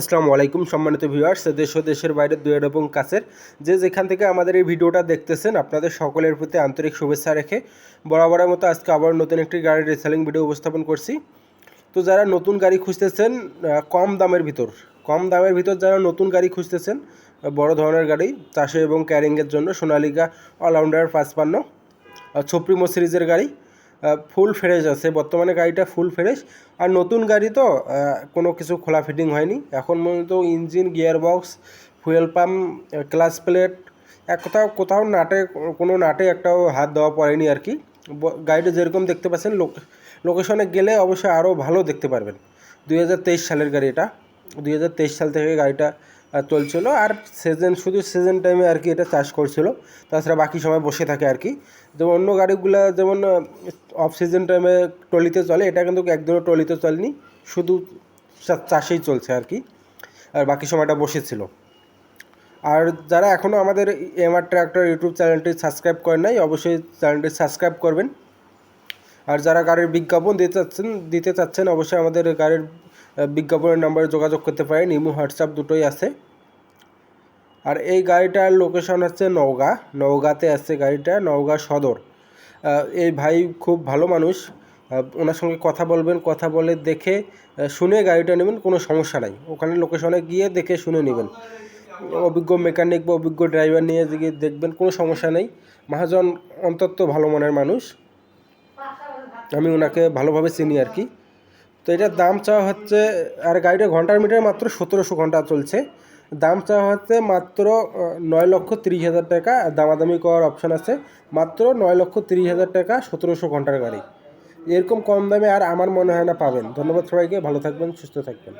আসসালামু আলাইকুম সম্মানিত ভিউয়ার্স, দেশ ও দেশের বাইরে দুয়ের এবং কাছের। যে যেখান থেকে আমাদের এই ভিডিওটা দেখতেছেন, আপনাদের সকলের প্রতি আন্তরিক শুভেচ্ছা রেখে বরাবরের মতো আজকে আবার নতুন একটি গাড়ির রিসেলিং ভিডিও উপস্থাপন করছি। তো যারা নতুন গাড়ি খুঁজতেছেন কম দামের ভিতর, কম দামের ভিতর যারা নতুন গাড়ি খুঁজতেছেন বড় ধরনের গাড়ি, চাষে এবং ক্যারিংয়ের জন্য সোনালিকা অলরাউন্ডার পাঁচপান্ন ছপ্রিমো সিরিজের গাড়ি ফুল ফ্রেশ আছে। বর্তমানে গাড়িটা ফুল ফ্রেশ আর নতুন গাড়ি তো কোনো কিছু খোলা ফিটিং হয়নি। এখন পর্যন্ত engine gear box fuel pump clutch plate এক কোথাও কোথাও নাটে, কোনো নাটে একটাও হাত দেওয়া পড়েনি আর কি। গাড়িটা যেরকম দেখতে পাচ্ছেন, লোক লোকেশনে গেলে অবশ্যই আরও ভালো দেখতে পারবেন। দুই হাজার তেইশ সালের গাড়ি এটা। দুই হাজার তেইশ সাল থেকে গাড়িটা চলছিল। আর সিজন শুধু সিজন টাইমে আর কি এটা চাষ করছিল। তাছাড়া বাকি সময় বসে থাকে আর কি। যেমন অন্য গাড়িগুলো যেমন অফ সিজন টাইমে ট্রলিতে চলে, এটা কিন্তু একদমই ট্রলিতে চলেনি, শুধু চাষেই চলছে আর কি। আর বাকি সময়টা বসেছিল। আর যারা এখনও আমাদের এমআর ট্র্যাক্টর ইউটিউব চ্যানেলটি সাবস্ক্রাইব করেন নাই, অবশ্যই চ্যানেলটি সাবস্ক্রাইব করবেন। আর যারা গাড়ির বিজ্ঞাপন দিতে চাচ্ছেন দিতে চাচ্ছেন, অবশ্যই আমাদের গাড়ির বিজ্ঞাপনের নাম্বারে যোগাযোগ করতে পারেন। ইমো, হোয়াটসঅ্যাপ দুটোই আছে। আর এই গাড়িটার লোকেশন হচ্ছে নওগাঁ। নওগাঁতে আছে গাড়িটা, নওগাঁ সদর। এই ভাই খুব ভালো মানুষ। ওনার সঙ্গে কথা বলবেন, কথা বলে দেখে শুনে গাড়িটা নেবেন, কোনো সমস্যা নাই। ওখানে লোকেশনে গিয়ে দেখে শুনে নেবেন। অভিজ্ঞ মেকানিক বা অভিজ্ঞ ড্রাইভার নিয়ে গিয়ে দেখবেন, কোনো সমস্যা নেই। মহাজন অন্তত ভালো মনের মানুষ। আমি ওনাকে ভালোভাবে চিনি আর কি। তো এটার দাম চাওয়া হচ্ছে, আর গাড়িটা ঘণ্টার মিটার মাত্র সতেরোশো ঘণ্টা চলছে। দাম চাওয়া হচ্ছে মাত্র নয় লক্ষ তিরিশ হাজার টাকা দামাদামি করার অপশান আছে মাত্র নয় লক্ষ তিরিশ হাজার টাকা, সতেরোশো ঘণ্টার গাড়ি। এরকম কম দামে আর আমার মনে হয় না পাবেন। ধন্যবাদ সবাইকে, ভালো থাকবেন, সুস্থ থাকবেন।